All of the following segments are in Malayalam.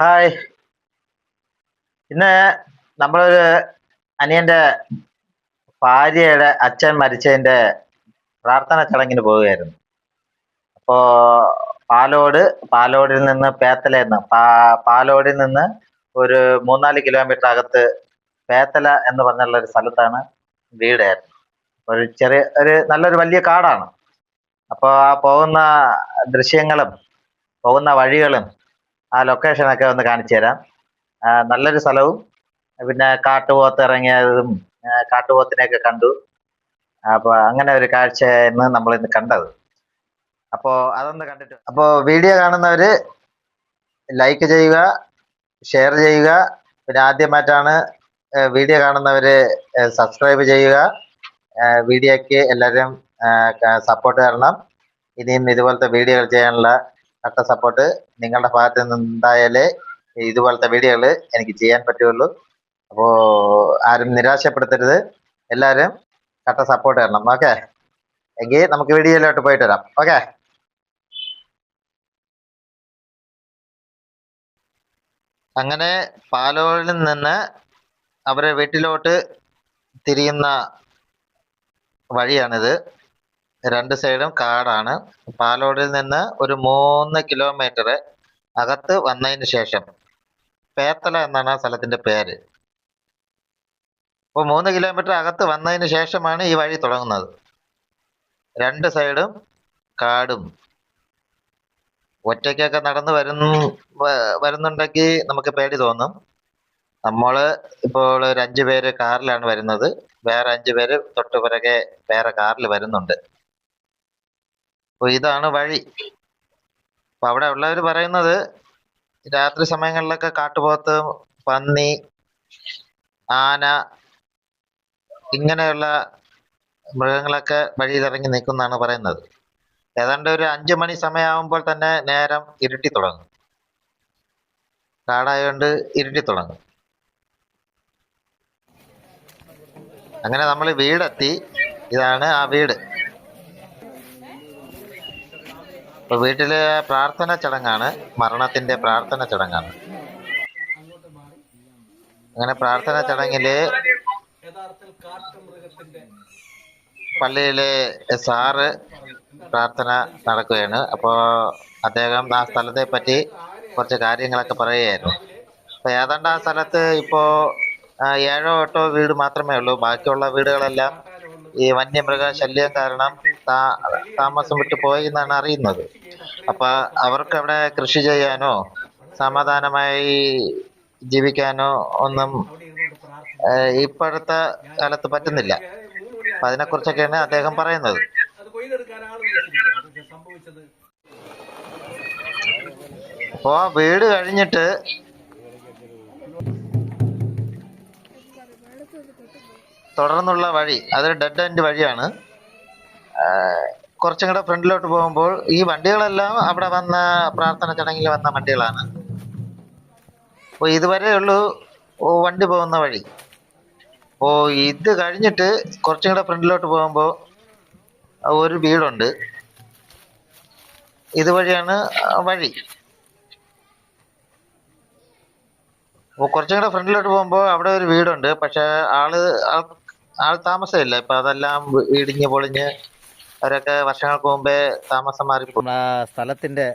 ഹായ്. ഇന്ന് നമ്മളൊരു അനിയന്റെ ഭാര്യയുടെ അച്ഛൻ മരിച്ചതിന്റെ പ്രാർത്ഥന ചടങ്ങിന് പോവുകയായിരുന്നു. അപ്പോ പാലോട് പാലോടിൽ നിന്ന് പേത്തലയെന്ന് പാ പാലോടിൽ നിന്ന് ഒരു മൂന്നാൽ കിലോമീറ്റർ അകത്ത് പേത്തല എന്ന് പറഞ്ഞുള്ള ഒരു സ്ഥലത്താണ് വീടായിരുന്നു. ഒരു ചെറിയ ഒരു നല്ലൊരു വലിയ കാടാണ്. അപ്പോൾ ആ പോകുന്ന ദൃശ്യങ്ങളും പോകുന്ന വഴികളും ആ ലൊക്കേഷനൊക്കെ ഒന്ന് കാണിച്ചു തരാം. നല്ലൊരു സ്ഥലവും പിന്നെ കാട്ടുപോത്ത് ഇറങ്ങിയതും കാട്ടുപോത്തിനെയൊക്കെ കണ്ടു. അപ്പോൾ അങ്ങനെ ഒരു കാഴ്ചയായിരുന്നു നമ്മൾ ഇന്ന് കണ്ടത്. അപ്പോൾ അതൊന്ന് കണ്ടിട്ട് അപ്പോൾ വീഡിയോ കാണുന്നവര് ലൈക്ക് ചെയ്യുക ഷെയർ ചെയ്യുക. പിന്നെ ആദ്യമായിട്ടാണ് വീഡിയോ കാണുന്നവര് സബ്സ്ക്രൈബ് ചെയ്യുക. വീഡിയോയ്ക്ക് എല്ലാവരും സപ്പോർട്ട് തരണം. ഇനിയും ഇതുപോലത്തെ വീഡിയോകൾ ചെയ്യാനുള്ള കട്ട സപ്പോർട്ട് നിങ്ങളുടെ ഭാഗത്ത് നിന്നുണ്ടായാലേ ഇതുപോലത്തെ വീഡിയോകൾ എനിക്ക് ചെയ്യാൻ പറ്റുള്ളൂ. അപ്പോൾ ആരും നിരാശപ്പെടുത്തരുത്. എല്ലാവരും കട്ട സപ്പോർട്ട് തരണം. ഓക്കെ എങ്കിൽ നമുക്ക് വീഡിയോയിലോട്ട് പോയിട്ട് വരാം. ഓക്കെ അങ്ങനെ പാലോളിൽ നിന്ന് അവരെ വീട്ടിലോട്ട് തിരിയുന്ന വഴിയാണിത്. രണ്ട് സൈഡും കാടാണ്. പാലോടിൽ നിന്ന് ഒരു മൂന്ന് കിലോമീറ്റർ അകത്ത് വന്നതിന് ശേഷം പേത്തല എന്നാണ് ആ സ്ഥലത്തിന്റെ പേര്. അപ്പോൾ മൂന്ന് കിലോമീറ്റർ അകത്ത് വന്നതിന് ശേഷമാണ് ഈ വഴി തുടങ്ങുന്നത്. രണ്ട് സൈഡും കാടും. ഒറ്റയ്ക്കൊക്കെ നടന്ന് വരുന്ന വരുന്നുണ്ടെങ്കിൽ നമുക്ക് പേടി തോന്നും. നമ്മൾ ഇപ്പോൾ ഒരു അഞ്ചു പേര് കാറിലാണ് വരുന്നത്. വേറെ അഞ്ച് പേര് തൊട്ട് പിറകെ വേറെ കാറിൽ വരുന്നുണ്ട്. അപ്പൊ ഇതാണ് വഴി. അപ്പോൾ അവിടെ ഉള്ളവർ പറയുന്നത് രാത്രി സമയങ്ങളിലൊക്കെ കാട്ടുപോത്ത് പന്നി ആന ഇങ്ങനെയുള്ള മൃഗങ്ങളൊക്കെ വഴിയിലിറങ്ങി നിൽക്കുന്നാണ് പറയുന്നത്. ഏതാണ്ട് ഒരു അഞ്ചു മണി സമയമാകുമ്പോൾ തന്നെ നേരം ഇരുട്ടി തുടങ്ങും. കാടായതുകൊണ്ട് ഇരുട്ടി തുടങ്ങും. അങ്ങനെ നമ്മൾ വീടെത്തി. ഇതാണ് ആ വീട്. ഇപ്പൊ വീട്ടിൽ പ്രാർത്ഥന ചടങ്ങാണ് മരണത്തിന്റെ പ്രാർത്ഥന ചടങ്ങാണ്. അങ്ങനെ പ്രാർത്ഥന ചടങ്ങിൽ പള്ളിയിലെ സാറ് പ്രാർത്ഥന നടക്കുകയാണ്. അപ്പോൾ അദ്ദേഹം ആ സ്ഥലത്തെ പറ്റി കുറച്ച് കാര്യങ്ങളൊക്കെ പറയുകയായിരുന്നു. അപ്പൊ ഏതാണ്ട് ആ സ്ഥലത്ത് ഇപ്പോ ഏഴോ എട്ടോ വീട് മാത്രമേ ഉള്ളൂ. ബാക്കിയുള്ള വീടുകളെല്ലാം ഈ വന്യമൃഗ ശല്യം കാരണം താമസം വിട്ട് പോയി എന്നാണ് അറിയുന്നത്. അപ്പൊ അവർക്ക് അവിടെ കൃഷി ചെയ്യാനോ സമാധാനമായി ജീവിക്കാനോ ഒന്നും ഇപ്പോഴത്തെ കാലത്ത് പറ്റുന്നില്ല. അപ്പൊ അതിനെക്കുറിച്ചൊക്കെയാണ് അദ്ദേഹം പറയുന്നത്. അപ്പോ വീട് കഴിഞ്ഞിട്ട് തുടർന്നുള്ള വഴി അതൊരു ഡെഡ് എൻഡ് വഴിയാണ്. കുറച്ചും കൂടെ ഫ്രണ്ടിലോട്ട് പോകുമ്പോൾ ഈ വണ്ടികളെല്ലാം അവിടെ വന്ന പ്രാർത്ഥന ചടങ്ങിൽ വന്ന വണ്ടികളാണ്. അപ്പോൾ ഇതുവരെ ഉള്ളൂ ഓ, വണ്ടി പോകുന്ന വഴി. അപ്പോൾ ഇത് കഴിഞ്ഞിട്ട് കുറച്ചും കൂടെ ഫ്രണ്ടിലോട്ട് പോകുമ്പോൾ ഒരു വീടുണ്ട്. ഇതുവഴിയാണ് വഴി. കുറച്ചും കൂടെ ഫ്രണ്ടിലോട്ട് പോകുമ്പോൾ അവിടെ ഒരു വീടുണ്ട്. പക്ഷെ ആൾ ആൾ താമസമില്ല. ഇപ്പൊ അതെല്ലാം ഇടിഞ്ഞ് പൊളിഞ്ഞ് അവരൊക്കെ വർഷങ്ങൾക്ക് മുമ്പേ താമസം മാറി സ്ഥലത്തിന്റെ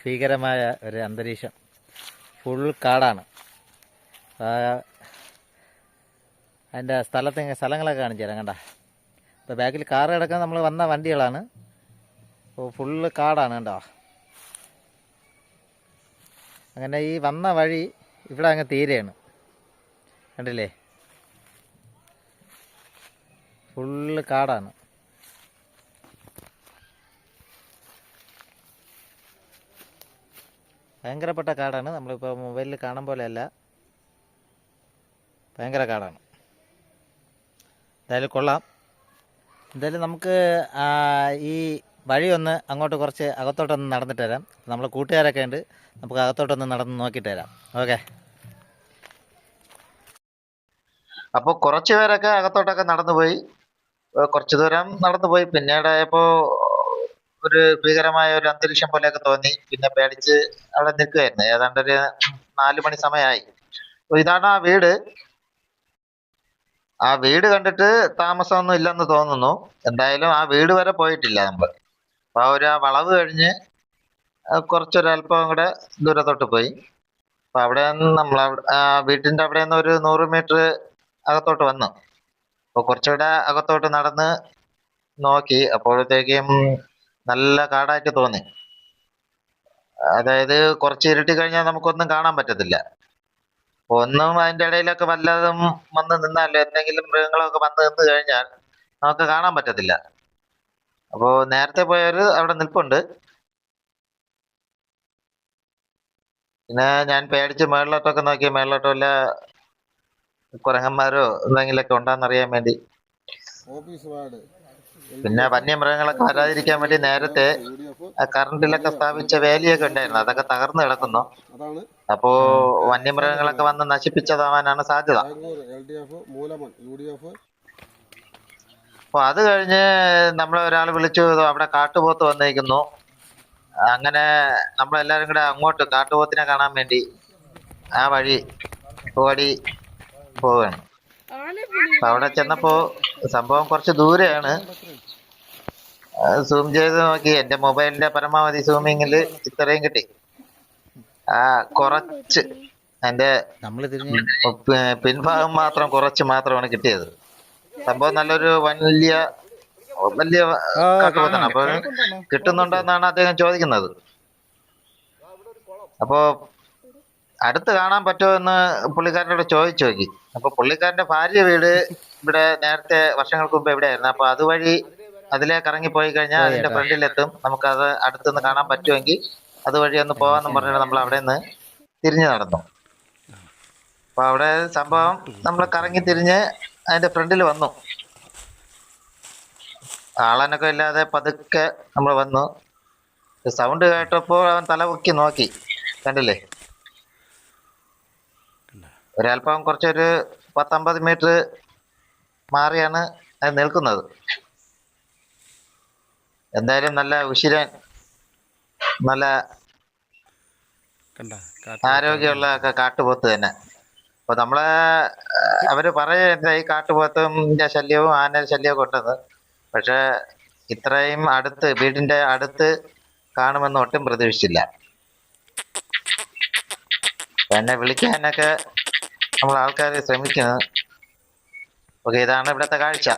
ഭീകരമായ ഒരു അന്തരീക്ഷം ഫുൾ കാടാണ്. അതിന്റെ സ്ഥലത്തെ സ്ഥലങ്ങളൊക്കെ കാണിച്ചു തരാം കണ്ട. ഇപ്പോൾ ബാക്കിൽ കാർ കിടക്കാൻ നമ്മൾ വന്ന വണ്ടികളാണ്. അപ്പോൾ ഫുള്ള് കാടാണ് കണ്ടോ. അങ്ങനെ ഈ വന്ന വഴി ഇവിടെ അങ്ങ് തീരെയാണ്. കണ്ടില്ലേ? ഫുള്ള് കാടാണ്. ഭയങ്കരപ്പെട്ട കാടാണ്. നമ്മളിപ്പോൾ മൊബൈലിൽ കാണാൻ പോലെയല്ല. ഭയങ്കര കാടാണ്. എന്തായാലും കൊള്ളാം. എന്തായാലും നമുക്ക് ഈ വഴി ഒന്ന് അങ്ങോട്ട് കുറച്ച് അകത്തോട്ടൊന്ന് നടന്നിട്ട് തരാം നമ്മൾ കൂട്ടുകാരൊക്കെ ഉണ്ട്. നമുക്ക് അകത്തോട്ടൊന്ന് നടന്ന് നോക്കിയിട്ട് തരാം ഓക്കെ. അപ്പോൾ കുറച്ച് പേരൊക്കെ അകത്തോട്ടൊക്കെ നടന്നുപോയി. കുറച്ചു ദൂരം നടന്നുപോയി പിന്നീട് ഇപ്പോ ഒരു ഭീകരമായ ഒരു അന്തരീക്ഷം പോലെയൊക്കെ തോന്നി. പിന്നെ പേടിച്ച് അവിടെ നിൽക്കുകയായിരുന്നു ഏതാണ്ട് ഒരു നാല് മണി സമയമായി. ഇതാണ് ആ വീട്. ആ വീട് കണ്ടിട്ട് താമസമൊന്നും ഇല്ലെന്ന് തോന്നുന്നു. എന്തായാലും ആ വീട് വരെ പോയിട്ടില്ല നമ്മൾ അപ്പൊ ആ ഒരു വളവ് കഴിഞ്ഞ് കുറച്ചൊരല്പം കൂടെ ദൂരത്തോട്ട് പോയി. അപ്പൊ അവിടെ നിന്ന് നമ്മൾ വീട്ടിന്റെ അവിടെ നിന്ന് ഒരു നൂറ് മീറ്റർ അകത്തോട്ട് വന്നു. അപ്പൊ കുറച്ചുകൂടെ അകത്തോട്ട് നടന്ന് നോക്കി അപ്പോഴത്തേക്കും നല്ല കാടായിട്ട് തോന്നി. അതായത് കുറച്ച് ഇരുട്ടി കഴിഞ്ഞാൽ നമുക്കൊന്നും കാണാൻ പറ്റത്തില്ല. അപ്പൊ ഒന്നും അതിന്റെ ഇടയിലൊക്കെ വല്ലതും വന്ന് നിന്നാൽ എന്തെങ്കിലും മൃഗങ്ങളൊക്കെ വന്ന് നിന്ന് കഴിഞ്ഞാൽ നമുക്ക് കാണാൻ പറ്റത്തില്ല. അപ്പോൾ നേരത്തെ പോയവര് അവിടെ നിൽപ്പുണ്ട്. പിന്നെ ഞാൻ പേടിച്ച് മേളിലോട്ടൊക്കെ നോക്കി മേളിലോട്ടും വല്ല കുരങ്ങന്മാരോ എന്തെങ്കിലുമൊക്കെ ഉണ്ടോന്നറിയാൻ വേണ്ടി. പിന്നെ വന്യമൃഗങ്ങളൊക്കെ വരാതിരിക്കാൻ വേണ്ടി നേരത്തെ കറണ്ടിലൊക്കെ സ്ഥാപിച്ച വേലിയൊക്കെ ഉണ്ടായിരുന്നു. അതൊക്കെ തകർന്നു കിടക്കുന്നു. അപ്പോ വന്യമൃഗങ്ങളൊക്കെ വന്ന് നശിപ്പിച്ചതാവാനാണ് സാധ്യത. അപ്പൊ അത് കഴിഞ്ഞ് നമ്മളെ ഒരാൾ വിളിച്ചു "ദോ അവിടെ കാട്ടുപോത്ത് വന്നിരിക്കുന്നു. അങ്ങനെ നമ്മളെല്ലാരും കൂടെ അങ്ങോട്ട് കാട്ടുപോത്തിനെ കാണാൻ വേണ്ടി ആ വഴി ഓടി അപ്പൊ അവിടെ ചെന്നപ്പോ സംഭവം കുറച്ച് ദൂരെയാണ്. സൂം ചെയ്ത് നോക്കി. എന്റെ മൊബൈലിന്റെ പരമാവധി സൂമിങ്ങിൽ ഇത്രയും കിട്ടി. ആ കുറച്ച് എന്റെ പിൻഭാഗം മാത്രം കുറച്ച് മാത്രമാണ് കിട്ടിയത്. സംഭവം നല്ലൊരു വലിയ വലിയ കാട്ടുപോത്താണ് അപ്പൊ കിട്ടുന്നുണ്ടോ എന്നാണ് അദ്ദേഹം ചോദിക്കുന്നത്. അപ്പോ അടുത്ത് കാണാൻ പറ്റുമോ എന്ന് പുള്ളിക്കാരനോട് ചോദിച്ചു നോക്കി. അപ്പൊ പുള്ളിക്കാരന്റെ ഭാര്യ വീട് ഇവിടെ നേരത്തെ വർഷങ്ങൾക്ക് മുമ്പ് എവിടെയായിരുന്നു? അപ്പൊ അതുവഴി അതിലേക്ക് ഇറങ്ങി പോയി കഴിഞ്ഞാൽ അതിന്റെ ഫ്രണ്ടിലെത്തും. അത് അടുത്തുനിന്ന് കാണാൻ പറ്റുമെങ്കിൽ അതുവഴി ഒന്ന് പോവാന്ന് പറഞ്ഞിട്ട് നമ്മൾ അവിടെ നിന്ന് തിരിഞ്ഞു നടന്നു. അപ്പൊ അവിടെ സംഭവം നമ്മൾ കറങ്ങി തിരിഞ്ഞ് അതിന്റെ ഫ്രണ്ടിൽ വന്നു. ആളനൊക്കെ ഇല്ലാതെ പതുക്കെ നമ്മൾ വന്നു. സൗണ്ട് കേട്ടപ്പോൾ അവൻ തല പൊക്കി നോക്കി. കണ്ടില്ലേ? ഒരല്പം കുറച്ചൊരു പത്തമ്പത് മീറ്റർ മാറിയാണ് അത് നിൽക്കുന്നത്. എന്തായാലും നല്ല ഉശിരൻ നല്ല ആരോഗ്യമുള്ള ഒക്കെ കാട്ടുപോത്ത് തന്നെ. അപ്പൊ നമ്മൾ അവർ പറയുന്നത് ഈ കാട്ടുപോത്തിന്റെ ശല്യവും ആന ശല്യവും ഉണ്ടെന്ന്. പക്ഷെ ഇത്രയും അടുത്ത് വീടിന്റെ അടുത്ത് കാണുമെന്ന് ഒട്ടും പ്രതീക്ഷിച്ചില്ല. എന്നെ വിളിക്കാനൊക്കെ നമ്മൾ ആൾക്കാരെ ശ്രമിക്കുന്നത്. ഓക്കെ ഇതാണ് ഇവിടുത്തെ കാഴ്ച.